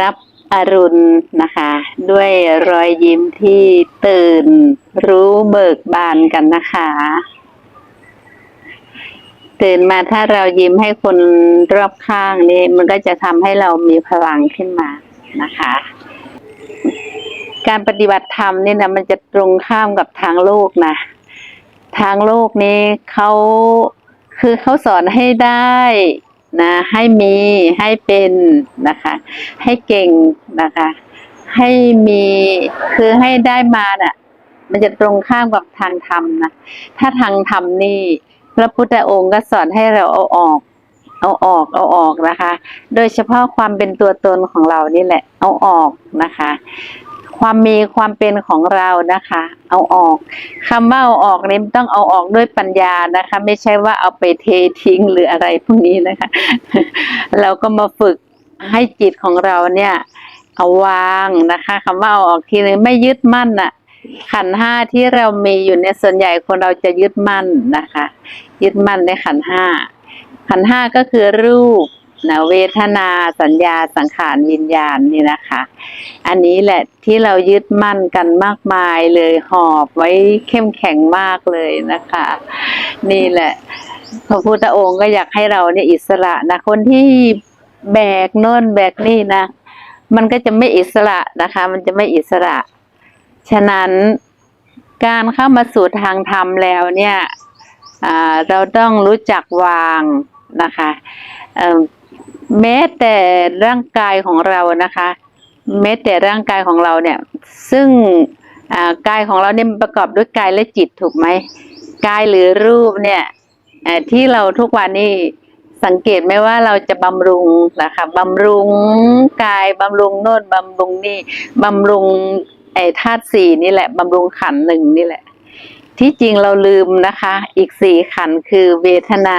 รับอรุณนะคะ ด้วยรอยยิ้มที่ตื่น รู้เบิกบานกันนะคะ ตื่นมาถ้าเรายิ้มให้คนรอบข้างนี่มันก็จะทำให้เรามีพลังขึ้นมานะคะ การปฏิบัติธรรมนี่นะมันจะตรงข้ามกับทางโลกนะ ทางโลกนี้เขาคือเขาสอนให้ได้ นะให้มีให้เป็นนะคะ ให้เก่งนะคะ ให้มีคือให้ได้มาน่ะ มันจะตรงข้ามกับทางธรรมนะถ้าทางธรรมนี่พระพุทธองค์ก็สอนให้เราเอาออก เอาออก เอาออกนะคะ โดยเฉพาะความเป็นตัวตนของเรานี่แหละ เอาออกนะคะ ความมีความเป็นของเรานะคะ เอาออกคำว่าเอาออกนี่ต้องเอาออกด้วยปัญญานะคะ ไม่ใช่ว่าเอาไปเททิ้งหรืออะไรพวกนี้นะคะ เราก็มาฝึกให้จิตของเราเนี่ย เอาวางนะคะคำว่าเอาออกทีนึงไม่ยึดมั่นน่ะขันห้าที่เรามีอยู่เนี่ยส่วนใหญ่คนเราจะยึดมั่นนะคะ ยึดมั่นในขันห้าขันห้าก็คือรูป นะเวทนาสัญญาสังขารวิญญาณนี่นะคะ อันนี้แหละที่เรายึดมั่นกันมากมายเลยหอบไว้เข้มแข็งมากเลยนะคะ นี่แหละพระพุทธองค์ก็อยากให้เราเนี่ยอิสระนะคนที่แบกโน่นแบกนี่นะ มันก็จะไม่อิสระนะคะ มันจะไม่อิสระ ฉะนั้นการเข้ามาสู่ทางธรรมแล้วเนี่ยเราต้องรู้จักวางนะคะ แม้แต่ร่างกายของเรานะคะ แม้แต่ร่างกายของเราเนี่ย ซึ่งกายของเราเนี่ยประกอบด้วยกายและจิตถูกไหมกายหรือรูปเนี่ยที่เราทุกวันนี้สังเกตไหมว่าเราจะบำรุงนะคะบำรุงกายบำรุงโน่นบำรุงนี่บำรุงไอ้ธาตุสี่นี่แหละบำรุงขันหนึ่งนี่แหละ ที่จริงเราลืมนะคะ อีกสี่ขันคือเวทนา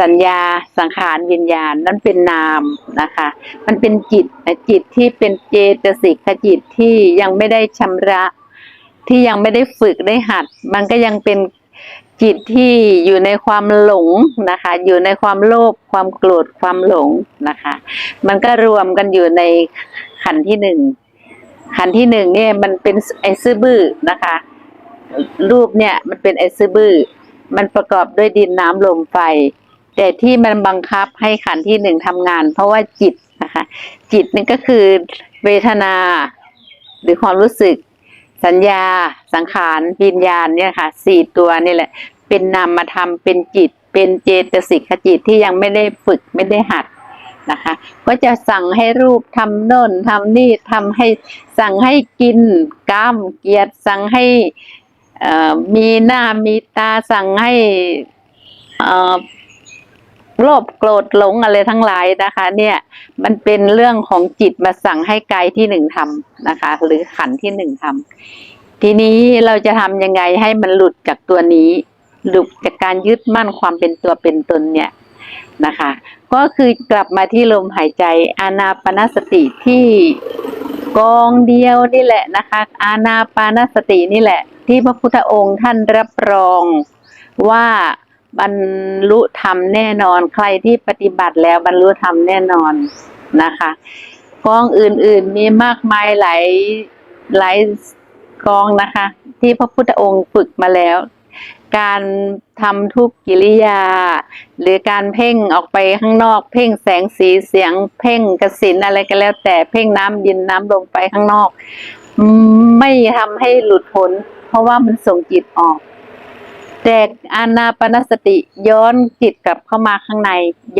สัญญาสังขารวิญญาณนั่นเป็นนามนะคะ มันเป็นจิตจิตที่เป็นเจตสิกขจิตที่ยังไม่ได้ชำระ ที่ยังไม่ได้ฝึกได้หัด มันก็ยังเป็นจิตที่อยู่ในความหลงนะคะ อยู่ในความโลภความโกรธความหลงนะคะ มันก็รวมกันอยู่ในขันธ์ที่หนึ่งขันธ์ที่หนึ่งเนี่ยมันเป็นไอซื่อบื้อนะคะ รูปเนี่ยมันเป็นไอซื่อบื้อมันประกอบด้วยดินน้ำลมไฟ แต่ที่มันบังคับให้ขันที่หนึ่งทำงาน เพราะว่าจิตนะคะ จิตนี่ก็คือเวทนา หรือความรู้สึก สัญญา สังขารวิญญาณเนี่ยค่ะสี่ตัวนี่แหละ เป็นนามธรรมเป็นจิต เป็นเจตสิกขจิตที่ยังไม่ได้ฝึกไม่ได้หัดนะคะก็จะสั่งให้รูปทำโน่นทำนี่ทำให้สั่งให้กินกล้ามเกียรติสั่งให้มีหน้ามีตาสั่งให้อ่อ โลภโกรธหลงอะไรทั้งหลายนะคะ เนี่ยมันเป็นเรื่องของจิตมาสั่งให้กายที่หนึ่งทำนะคะ หรือขันธ์ที่หนึ่งทำทีนี้เราจะทำยังไงให้มันหลุดจากตัวนี้ หลุดจากการยึดมั่นความเป็นตัวเป็นตนเนี่ยนะคะ ก็คือกลับมาที่ลมหายใจอานาปานสติที่กองเดียวนี่แหละนะคะ อานาปานสตินี่แหละ ที่พระพุทธองค์ท่านรับรองว่า บรรลุธรรมแน่นอน ใครที่ปฏิบัติแล้วบรรลุธรรมแน่นอนนะคะกองอื่นๆมีมากมายหลายหลายกองนะคะ ที่พระพุทธองค์ฝึกมาแล้ว การทำทุกกิริยา หรือการเพ่งออกไปข้างนอก เพ่งแสงสีเสียง เพ่งกสินอะไรก็แล้ว แต่เพ่งน้ำดินน้ำลงไปข้างนอก ไม่ทำให้หลุดพ้นเพราะว่ามันส่งจิตออก แต่อานาปนสติย้อนจิตกลับเข้ามาข้างใน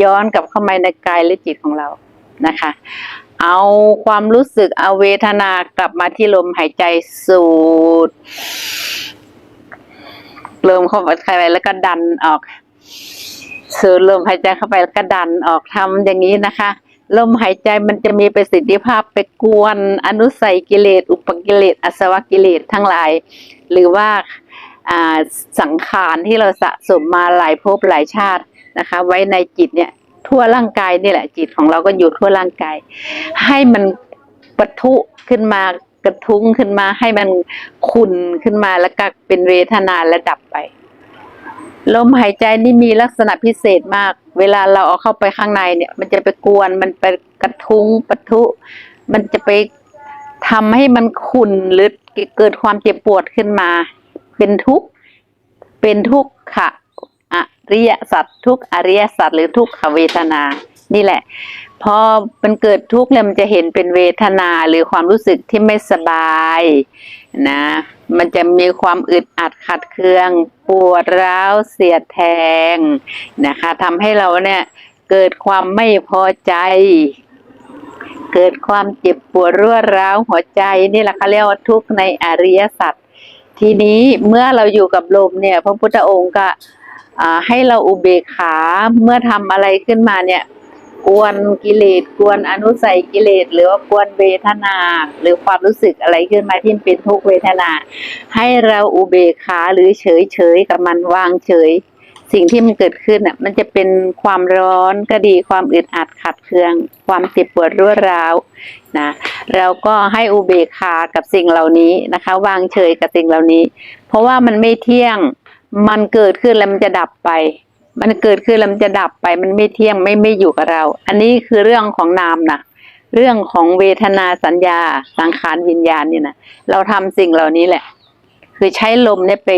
ย้อนกลับเข้ามาในกายและจิตของเรานะคะ เอาความรู้สึกเอาเวทนากลับมาที่ลมหายใจสูดลมเข้าไปแล้วก็ดันออกสูดลมหายใจเข้าไปแล้วก็ดันออกทำอย่างนี้นะคะลมหายใจมันจะมีประสิทธิภาพไปกวนอนุสัยกิเลส อุปกิเลสอสวะกิเลสทั้งหลาย หรือว่า สังขารที่เราสะสมมาหลายภพหลายชาตินะคะ ไว้ในจิตเนี่ยทั่วร่างกายนี่แหละจิตของเราก็อยู่ทั่วร่างกาย ให้มันปะทุขึ้นมากระทุ้งขึ้นมาให้มันขุ่นขึ้นมาแล้วก็เป็นเวทนาและดับไปลมหายใจนี่มีลักษณะพิเศษมาก เวลาเราเอาเข้าไปข้างในเนี่ย มันจะไปกวนมันไปกระทุ้งปะทุ มันจะไปทำให้มันขุ่นหรือเกิดความเจ็บปวดขึ้นมา เป็นทุกเป็นทุกขะอริยสัจทุกอริยสัจหรือทุกขเวทนา นี่แหละ พอมันเกิดทุกข์แล้วมันจะเห็นเป็นเวทนาหรือความรู้สึกที่ไม่สบายนะ มันจะมีความอึดอัดขัดเคืองปวดร้าวเสียดแทงนะคะทำให้เราเนี่ยเกิดความไม่พอใจ เกิดความเจ็บปวดรั่วร้าวหัวใจนี่แหละเขาเรียกว่าทุกข์ในอริยสัจ ทีนี้เมื่อเราอยู่กับลมเนี่ยพระพุทธองค์ก็ให้เราอุเบกขาเมื่อทำอะไรขึ้นมาเนี่ยกวนกิเลสกวนอนุสัยกิเลสหรือว่ากวนเวทนา หรือความรู้สึกอะไรขึ้นมาที่เป็นทุกเวทนา ให้เราอุเบกขาหรือเฉยเฉยกับมันวางเฉย สิ่งที่มันเกิดขึ้นอะมันจะเป็นความร้อนก็ดีความอึดอัดขัดเคือง ความเจ็บปวดรั่วร้าวนะเราก็ให้อุเบกขากับสิ่งเหล่านี้นะคะ วางเฉยกับสิ่งเหล่านี้ เพราะว่ามันไม่เที่ยงมันเกิดขึ้นแล้วมันจะดับไป มันเกิดขึ้นแล้วมันจะดับไป มันไม่เที่ยงไม่ไม่อยู่กับเรา อันนี้คือเรื่องของนามนะเรื่องของเวทนาสัญญาสังขารวิญญาณเนี่ยนะเราทำสิ่งเหล่านี้แหละ คือใช้ลมเนี่ยไป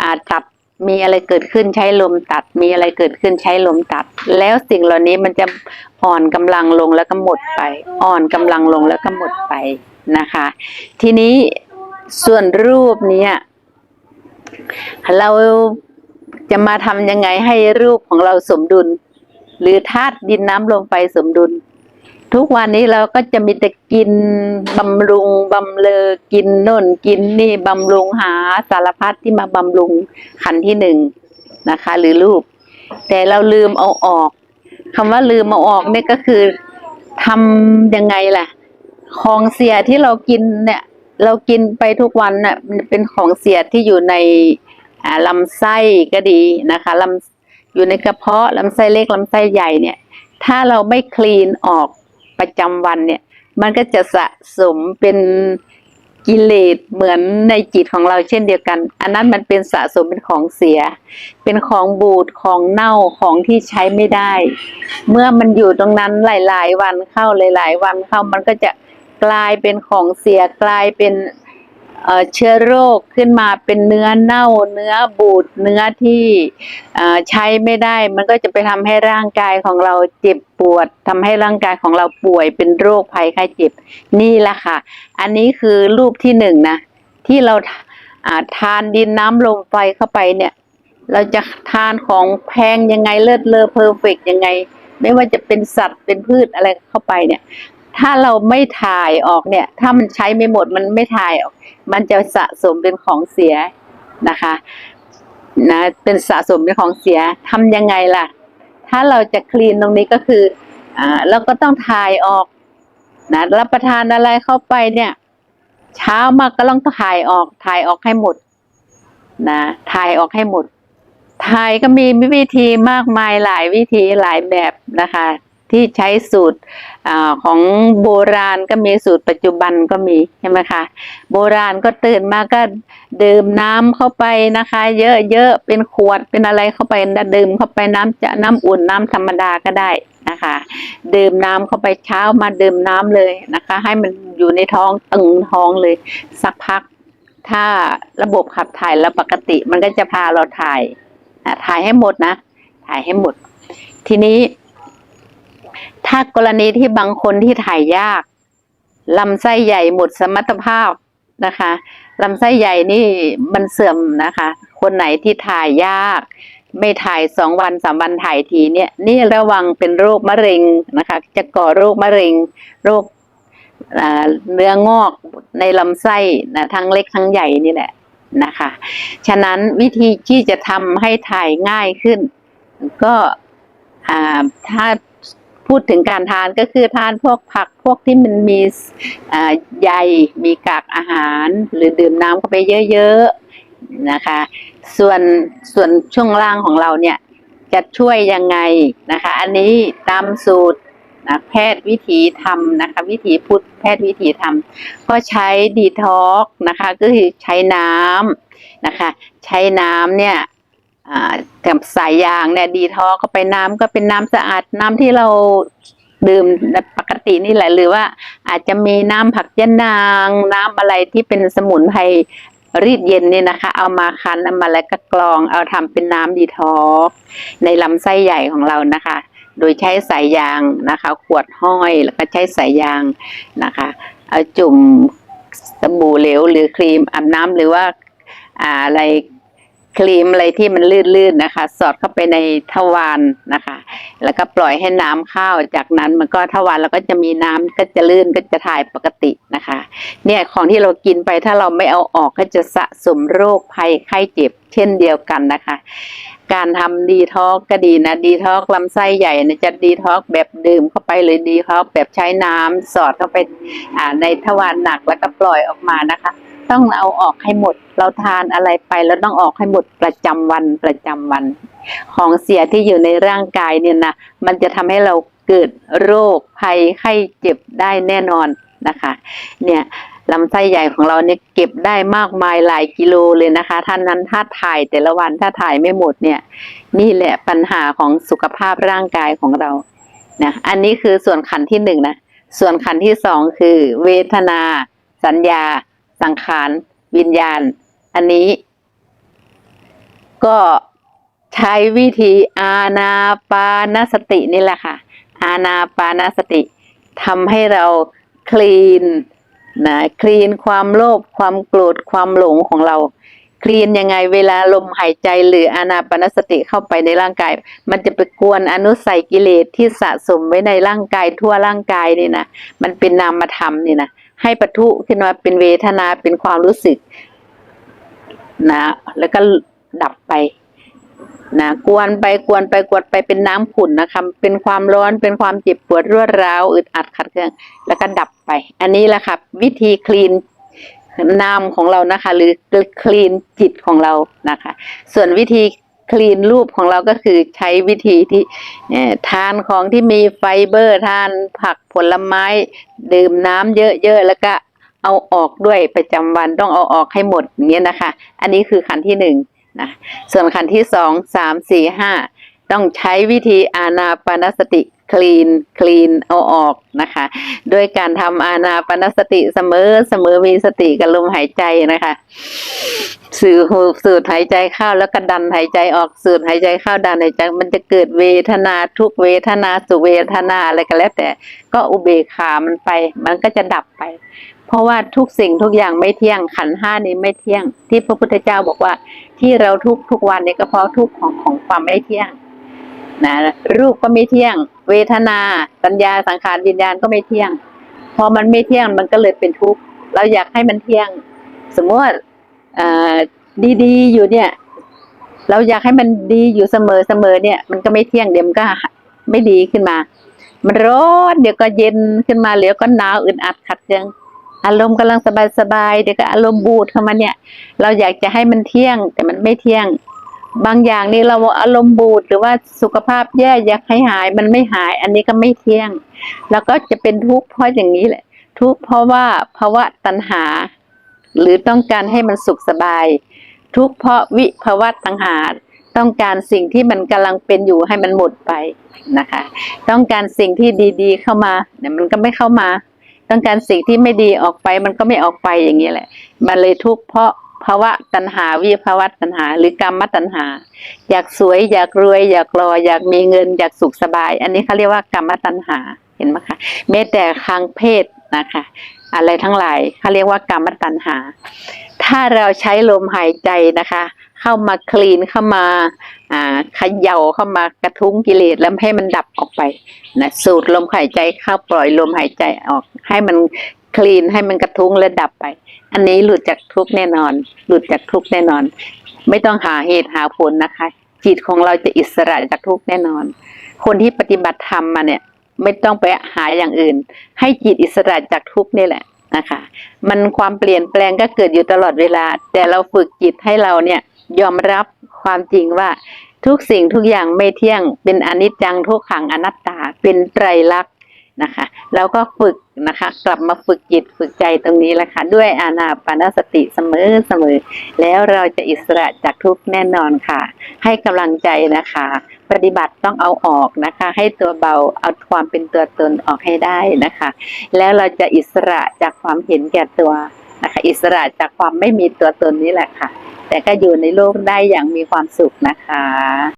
อ่าตัด มีอะไรเกิดขึ้นใช้ลมตัด มีอะไรเกิดขึ้นใช้ลมตัด แล้วสิ่งเหล่านี้มันจะอ่อนกำลังลงแล้วก็หมดไป อ่อนกำลังลงแล้วก็หมดไปนะคะ ทีนี้ส่วนรูปเนี้ยเราจะมาทำยังไงให้รูปของเราสมดุล หรือธาตุดินน้ำลมไฟสมดุล ทุกวันนี้เราก็จะมีแต่กินบำรุงบำเลอกินโน่นกินนี่บำรุงหาสารพัดที่มาบำรุงขันที่หนึ่งนะคะ หรือรูป แต่เราลืมเอาออกคำว่าลืมเอาออกเนี่ยก็คือทำยังไงล่ะ ของเสียที่เรากินเนี่ย เรากินไปทุกวันน่ะเป็นของเสียที่อยู่ในอ่าลำไส้ก็ดีนะคะลำอยู่ในกระเพาะลำไส้เล็กลำไส้ใหญ่เนี่ย ถ้าเราไม่คลีนออก ประจำวันเนี่ย มันก็จะสะสมเป็นกิเลสเหมือนในจิตของเราเช่นเดียวกัน อันนั้นมันเป็นสะสมเป็นของเสีย เป็นของบูดของเน่าของที่ใช้ไม่ได้ เมื่อมันอยู่ตรงนั้นหลาย ๆ วันเข้าหลาย ๆ วันเข้ามันก็จะกลายเป็นของเสียกลายเป็น เชื้อโรคขึ้นมาเป็นเนื้อเน่าเนื้อบูดเนื้อที่ใช้ไม่ได้ มันก็จะไปทำให้ร่างกายของเราเจ็บปวดทำให้ร่างกายของเราป่วยเป็นโรคภัยไข้เจ็บนี่แหละค่ะ อันนี้คือรูปที่หนึ่งนะที่เราอ่าทานดินน้ำลมไฟเข้าไปเนี่ย เราจะทานของแพงยังไงเลิศเลอเพอร์เฟกยังไง ไม่ว่าจะเป็นสัตว์เป็นพืชอะไรเข้าไปเนี่ย ถ้าเราไม่ถ่ายออกเนี่ย ถ้ามันใช้ไม่หมดมันไม่ถ่ายออก มันจะสะสมเป็นของเสียนะคะ นะเป็นสะสมเป็นของเสียทำยังไงล่ะ ถ้าเราจะคลีนตรงนี้ก็คืออ่าเราก็ต้องถ่ายออกนะรับประทานอะไรเข้าไปเนี่ย เช้ามาก็ต้องถ่ายออกถ่ายออกให้หมดนะถ่ายออกให้หมดถ่ายก็มีวิธีมากมายหลายวิธีหลายแบบนะคะ ที่ใช้สูตรอของโบราณก็มีสูตรปัจจุบันก็มีใช่ไหมคะ โบราณก็ตื่นมาก็ดื่มน้ำเข้าไปนะคะ เยอะๆเป็นขวดเป็นอะไรเข้าไปนะดื่มเข้าไปน้ำจะน้ำอุ่นน้ำธรรมดาก็ได้นะคะ ดื่มน้ำเข้าไปเช้ามาดื่มน้ำเลยนะคะ ให้มันอยู่ในท้องตึงท้องเลยสักพัก ถ้าระบบขับถ่ายแล้วปกติมันก็จะพาเราถ่ายถ่ายให้หมดนะ ถ่ายให้หมด ทีนี้ ถ้ากรณีที่บางคนที่ถ่ายยากลำไส้ใหญ่หมดสมรรถภาพนะคะลำไส้ใหญ่นี่มันเสื่อมนะคะ คนไหนที่ถ่ายยาก ไม่ถ่ายสองวันสามวันถ่ายทีเนี่ย นี่ระวังเป็นโรคมะเร็งนะคะ จะก่อโรคมะเร็ง โรคเนื้องอกในลำไส้นะทั้งเล็กทั้งใหญ่นี่แหละนะคะ ฉะนั้นวิธีที่จะทำให้ถ่ายง่ายขึ้น ก็ถ้า พูดถึงการทานก็คือทานพวกผักพวกที่มันมีใยมีกากอาหาร หรือดื่มน้ำเข้าไปเยอะๆนะคะ ส่วนส่วนช่วงล่างของเราเนี่ยจะช่วยยังไงนะคะ อันนี้ตามสูตรนะแพทย์วิถีทำนะคะ วิถีพุทธแพทย์วิถีทำก็ใช้ดีท็อกนะคะก็คือใช้น้ำนะคะ ใช้น้ำเนี่ย กับสายยางเนี่ยดีท้อเข้าไปน้ำก็เป็นน้ำสะอาดน้ำที่เราดื่มปกตินี่แหละหรือว่า อาจจะมีน้ำผักยะนาง น้ำอะไรที่เป็นสมุนไพรรีดเย็นนี่นะคะ เอามาคั้นเอามาแล้วก็กรอง เอาทำเป็นน้ำดีท็อกในลำไส้ใหญ่ของเรานะคะ โดยใช้สายยางนะคะ ขวดห้อยแล้วก็ใช้สายยางนะคะ เอาจุ่มสบู่เหลวหรือครีมอาบน้ำหรือว่าอะไร ครีมอะไรที่มันลื่นๆนะคะ สอดเข้าไปในทวารนะคะ แล้วก็ปล่อยให้น้ำเข้าจากนั้นมันก็ทวารแล้วก็จะมีน้ำก็จะลื่นก็จะถ่ายปกตินะคะ เนี่ยของที่เรากินไปถ้าเราไม่เอาออกก็จะสะสมโรคภัยไข้เจ็บ เช่นเดียวกันนะคะ การทำดีท็อกก็ดีนะดีท็อกลำไส้ใหญ่เนี่ยจะดีท็อกแบบดื่มเข้าไปเลยดีท็อกแบบใช้น้ำสอดเข้าไปในทวารหนักแล้วก็ปล่อยออกมานะคะ ต้องเอาออกให้หมด เราทานอะไรไปแล้วต้องออกให้หมดประจำวันประจำวัน ของเสียที่อยู่ในร่างกายเนี่ยนะมันจะทำให้เราเกิดโรคภัยไข้เจ็บได้แน่นอนนะคะ เนี่ยลำไส้ใหญ่ของเราเนี่ยเก็บได้มากมายหลายกิโลเลยนะคะท่านนั้นถ้าถ่ายแต่ละวันถ้าถ่ายไม่หมดเนี่ย นี่แหละปัญหาของสุขภาพร่างกายของเรานะอันนี้คือส่วนขันที่หนึ่งนะส่วนขันที่สองคือ เวทนา สัญญา สังขารวิญญาณ อันนี้ ก็ใช้วิธีอาณาปานสตินี่แหละค่ะ อาณาปานสติทำให้เราคลีนนะคลีนความโลภความโกรธความหลงของเราคลีนยังไงเวลาลมหายใจหรืออานาปานสติเข้าไปในร่างกาย มันจะไปกวนอนุสัยกิเลสที่สะสมไว้ในร่างกายทั่วร่างกายนี่นะมันเป็นนามธรรมนี่นะ ให้ปะทุขึ้นมาเป็นเวทนาเป็นความรู้สึก นะ แล้วก็ดับไปนะกวนไปกวนไปกวนไปเป็นน้ำขุ่นนะคะเป็นความร้อนเป็นความเจ็บปวดรวดร้าวอึดอัดขัดเคืองแล้วก็ดับไป อันนี้แหละค่ะวิธีคลีนนามของเรานะคะ หรือคลีนจิตของเรานะคะ ส่วนวิธี คลีนรูปของเราก็คือใช้วิธีที่ทานของที่มีไฟเบอร์ทานผักผลไม้ ดื่มน้ำเยอะๆแล้วก็เอาออกด้วยประจำวันต้องเอาออกให้หมดอย่างเงี้ยนะคะ อันนี้คือขันที่หนึ่งนะส่วนขันที่สองสามสี่ห้าต้องใช้วิธีอานาปานสติ คลีนคลีนเอาออกนะคะด้วยการทำอานาปนสติเสมอเสมอมีสติกับลมหายใจนะคะ สื่อหูสูดหายใจเข้าแล้วก็ดันหายใจออกสูดหายใจเข้าดันหายใจมันจะเกิดเวทนาทุกเวทนาสุเวทนาอะไรก็แล้ว แต่ก็อุเบกขามันไป มันก็จะดับไป เพราะว่าทุกสิ่งทุกอย่างไม่เที่ยงขันห้านี้ไม่เที่ยง ที่พระพุทธเจ้าบอกว่าที่เราทุกทุกวันนี่ยก็เพราะทุกของของความไม่เที่ยง นะรูปก็ไม่เที่ยง เวทนาสัญญาสังขารวิญญาณก็ไม่เที่ยง พอมันไม่เที่ยงมันก็เลยเป็นทุกข์เราอยากให้มันเที่ยง สมมติว่าดีๆอยู่เนี่ย เราอยากให้มันดีอยู่เสมอเสมอเนี่ย มันก็ไม่เที่ยงเดี๋ยวมันก็ไม่ดีขึ้นมา มันร้อนเดี๋ยวก็เย็นขึ้นมาเดี๋ยวก็หนาวอึดอัดขัดเคืองอารมณ์กำลังสบายๆเดี๋ยวก็อารมณ์บูดเข้ามาเนี่ย เราอยากจะให้มันเที่ยง แต่มันไม่เที่ยง บางอย่างนี่เราอารมณ์บูดหรือว่าสุขภาพแย่อยากให้หายมันไม่หาย อันนี้ก็ไม่เที่ยง แล้วก็จะเป็นทุกข์เพราะอย่างนี้แหละ ทุกข์เพราะว่าภาวะตัณหา หรือต้องการให้มันสุขสบาย ทุกข์เพราะวิภาวะตัณหาต้องการสิ่งที่มันกำลังเป็นอยู่ให้มันหมดไปนะคะ ต้องการสิ่งที่ดีๆเข้ามาเนี่ยมันก็ไม่เข้ามา ต้องการสิ่งที่ไม่ดีออกไป มันก็ไม่ออกไปอย่างนี้แหละ มันเลยทุกข์เพราะ ภาวะตัณหาวิภาวะตัณหา หรือกรรมตัณหา อยากสวย อยากรวย อยากรอ อยากมีเงิน อยากสุขสบาย อันนี้เขาเรียกว่ากรรมตัณหาเห็นไหมคะแม้แต่คางเพศนะคะ อะไรทั้งหลายเขาเรียกว่ากรรมตัณหา ถ้าเราใช้ลมหายใจนะคะ เข้ามาคลีนเข้ามาอ่าขย่าเข้ามากระทุ้งกิเลสแล้วให้มันดับออกไปนะสูดลมหายใจเข้าปล่อยลมหายใจออก ให้มัน คลีนให้มันกระทุ้งและดับไป อันนี้หลุดจากทุกแน่นอน หลุดจากทุกแน่นอน ไม่ต้องหาเหตุหาผลนะคะ จิตของเราจะอิสระจากทุกแน่นอน คนที่ปฏิบัติธรรมมาเนี่ย ไม่ต้องไปหาอย่างอื่น ให้จิตอิสระจากทุกนี่แหละนะคะ มันความเปลี่ยนแปลงก็เกิดอยู่ตลอดเวลา แต่เราฝึกจิตให้เราเนี่ยยอมรับความจริงว่าทุกสิ่งทุกอย่างไม่เที่ยง เป็นอนิจจังทุกขังอนัตตา เป็นไตรลักษณ นะคะ แล้วก็ฝึกนะคะ กลับมาฝึกจิตฝึกใจตรงนี้แหละค่ะ ด้วยอานาปานสติเสมอเสมอ แล้วเราจะอิสระจากทุกแน่นอนค่ะ ให้กำลังใจนะคะ ปฏิบัติต้องเอาออกนะคะ ให้ตัวเบาเอาความเป็นตัวตนออกให้ได้นะคะ แล้วเราจะอิสระจากความเห็นแก่ตัวนะคะ อิสระจากความไม่มีตัวตนนี้แหละค่ะ แต่ก็อยู่ในโลกได้อย่างมีความสุขนะคะ